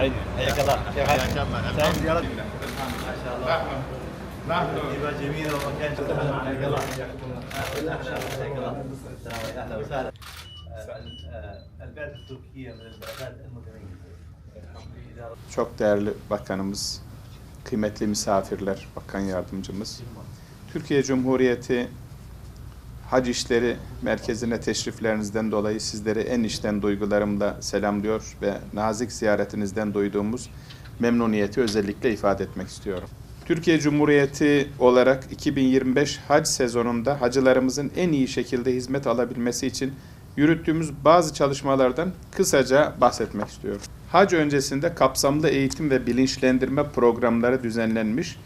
سعيد حياك الله كيف حالك؟ سعيد زيارتك ما شاء الله نحن جيبه جميله ومكان جميل حياك الله ما شاء الله حياك الله السلام عليكم اهلا وسهلا آه، البعثه التركيه من البعثات المتميزه Çok değerli bakanımız, kıymetli misafirler, bakan yardımcımız. Türkiye Cumhuriyeti Hac İşleri Merkezi'ne teşriflerinizden dolayı sizleri en içten duygularımla selamlıyor ve nazik ziyaretinizden duyduğumuz memnuniyeti özellikle ifade etmek istiyorum. Türkiye Cumhuriyeti olarak 2025 hac sezonunda hacılarımızın en iyi şekilde hizmet alabilmesi için yürüttüğümüz bazı çalışmalardan kısaca bahsetmek istiyorum. Hac öncesinde kapsamlı eğitim ve bilinçlendirme programları düzenlenmiş,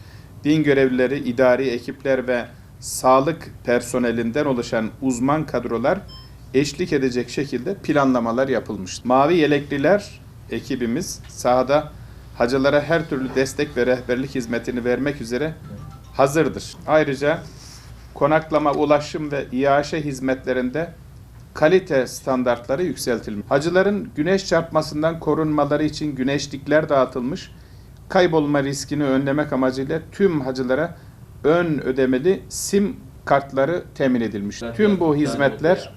din görevlileri, idari ekipler ve sağlık personelinden oluşan uzman kadrolar eşlik edecek şekilde planlamalar yapılmış. Mavi Yelekliler ekibimiz sahada hacılara her türlü destek ve rehberlik hizmetini vermek üzere hazırdır. Ayrıca konaklama, ulaşım ve iaşe hizmetlerinde kalite standartları yükseltilmiş. Hacıların güneş çarpmasından korunmaları için güneşlikler dağıtılmış. Kaybolma riskini önlemek amacıyla tüm hacılara ön ödemeli sim kartları temin edilmiş. Tüm bu hizmetler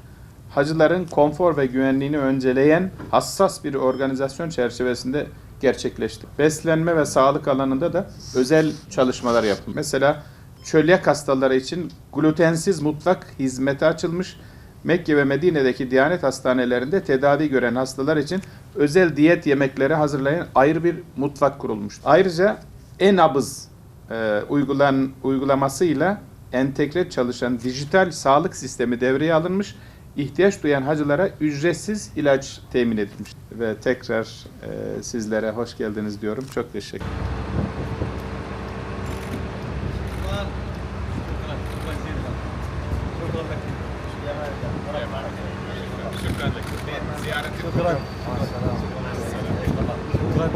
hacıların konfor ve güvenliğini önceleyen hassas bir organizasyon çerçevesinde gerçekleşti. Beslenme ve sağlık alanında da özel çalışmalar yapıldı. Mesela çölyak hastaları için glutensiz mutfak hizmeti açılmış. Mekke ve Medine'deki Diyanet hastanelerinde tedavi gören hastalar için özel diyet yemekleri hazırlayan ayrı bir mutfak kurulmuş. Ayrıca e-nabız e, uygulan uygulamasıyla entegre çalışan dijital sağlık sistemi devreye alınmış. İhtiyaç duyan hacılara ücretsiz ilaç temin edilmiş. Ve tekrar e, sizlere hoş geldiniz diyorum. Çok teşekkür ederim. شكرا شكرا شكرا جزيلا شكرا لك يا مالك Şükran. Ziyaretin شكرا شكرا شكرا